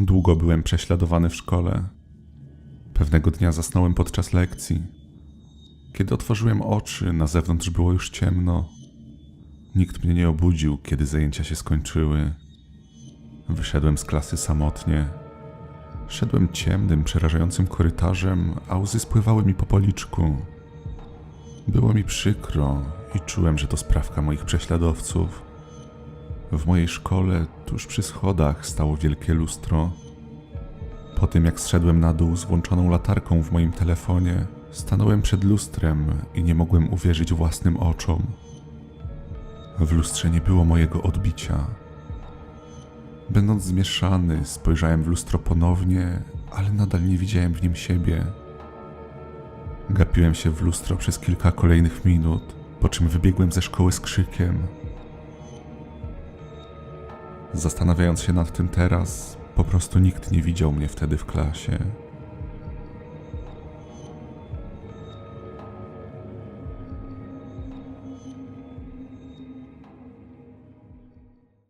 Długo byłem prześladowany w szkole. Pewnego dnia zasnąłem podczas lekcji. Kiedy otworzyłem oczy, na zewnątrz było już ciemno. Nikt mnie nie obudził, kiedy zajęcia się skończyły. Wyszedłem z klasy samotnie. Szedłem ciemnym, przerażającym korytarzem, a łzy spływały mi po policzku. Było mi przykro i czułem, że to sprawka moich prześladowców. W mojej szkole, tuż przy schodach, stało wielkie lustro. Po tym, jak zszedłem na dół z włączoną latarką w moim telefonie, stanąłem przed lustrem i nie mogłem uwierzyć własnym oczom. W lustrze nie było mojego odbicia. Będąc zmieszany, spojrzałem w lustro ponownie, ale nadal nie widziałem w nim siebie. Gapiłem się w lustro przez kilka kolejnych minut, po czym wybiegłem ze szkoły z krzykiem. Zastanawiając się nad tym teraz, po prostu nikt nie widział mnie wtedy w klasie.